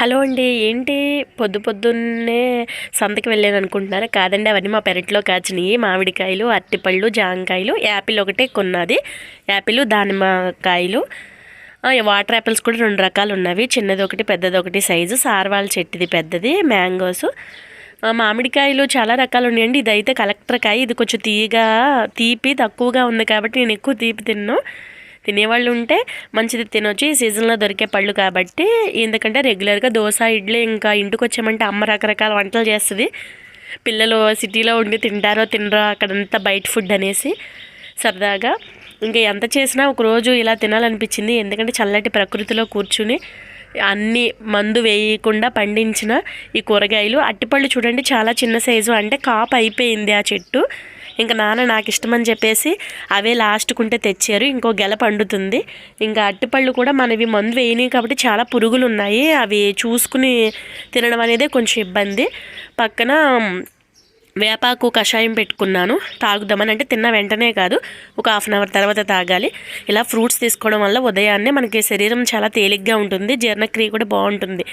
Hello అండి ఏంటి? పొద్దు పొద్దున్నే సంతకి వెళ్ళాను అనుకుంటున్నారా కాదండి అవన్నీ మా పెరట్లో కాచినాయి మామిడికాయలు అరటిపళ్ళు జాంకాయలు యాపిల్ ఒకటే కొన్నది. యాపిల్ దానిమ్మకాయలు వాటర్ యాపిల్స్ కూడా రెండు రకాలు ఉన్నవి. చిన్నది ఒకటి పెద్దది ఒకటి సైజు. సార్వాల్ చెట్టుది పెద్దది మ్యాంగోస్. మామిడికాయలు చాలా రకాలు ఉన్నాయండి. ఇదైతే కలెక్టర్ కాయ. ఇది కొంచెం తీయగా తీపి తక్కువగా ఉంది కాబట్టి నేను ఎక్కువ తీపి తిన్నాను తినేవాళ్ళు ఉంటే మంచిది తినొచ్చు. ఈ సీజన్లో దొరికే పళ్ళు కాబట్టి ఎందుకంటే రెగ్యులర్గా దోశ ఇడ్లీ ఇంకా ఇంటికి వచ్చామంటే అమ్మ రకరకాల వంటలు చేస్తుంది. పిల్లలు సిటీలో ఉండి తింటారో తినరో అక్కడంతా బయట ఫుడ్ అనేసి సరదాగా ఇంకా ఎంత చేసినా ఒక రోజు ఇలా తినాలనిపించింది. ఎందుకంటే చల్లటి ప్రకృతిలో కూర్చుని అన్ని మందు వేయకుండా పండించిన ఈ కూరగాయలు. అట్టిపళ్ళు చూడండి చాలా చిన్న సైజు అంటే కాపు అయిపోయింది ఆ చెట్టు. ఇంకా నాన్న నాకు ఇష్టమని చెప్పేసి అవే లాస్ట్కుంటే తెచ్చారు. ఇంకో గెల పండుతుంది. ఇంకా అట్టిపళ్ళు కూడా మనవి మందు వేయని కాబట్టి చాలా పురుగులు ఉన్నాయి అవి చూసుకుని తినడం అనేది కొంచెం ఇబ్బంది. పక్కన వేపాకు కషాయం పెట్టుకున్నాను. తాగుదామని అంటే తిన్న వెంటనే కాదు. ఒక హాఫ్ అన్ అవర్ తర్వాత తాగాలి. ఇలా ఫ్రూట్స్ తీసుకోవడం వల్ల ఉదయాన్నే మనకి శరీరం చాలా తేలిగ్గా ఉంటుంది. జీర్ణక్రియ కూడా బాగుంటుంది.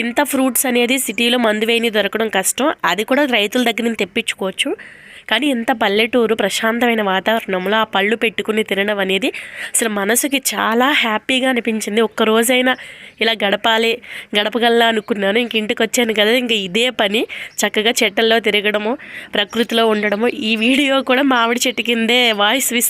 ఇంత ఫ్రూట్స్ అనేది సిటీలో మందు వేయని దొరకడం కష్టం. అది కూడా రైతుల దగ్గర నుంచి తెప్పించుకోవచ్చు. కానీ ఇంత పల్లెటూరు ప్రశాంతమైన వాతావరణంలో ఆ పళ్ళు పెట్టుకుని తినడం అనేది అసలు మనసుకి చాలా హ్యాపీగా అనిపించింది. ఒక్క రోజైనా ఇలా గడపాలి గడపగలనా అనుకున్నాను. ఇంక ఇంటికి వచ్చాను కదా ఇంక ఇదే పని. చక్కగా చెట్టల్లో తిరగడము ప్రకృతిలో ఉండడము. ఈ వీడియో కూడా మామిడి చెట్టు కిందే వాయిస్ విస్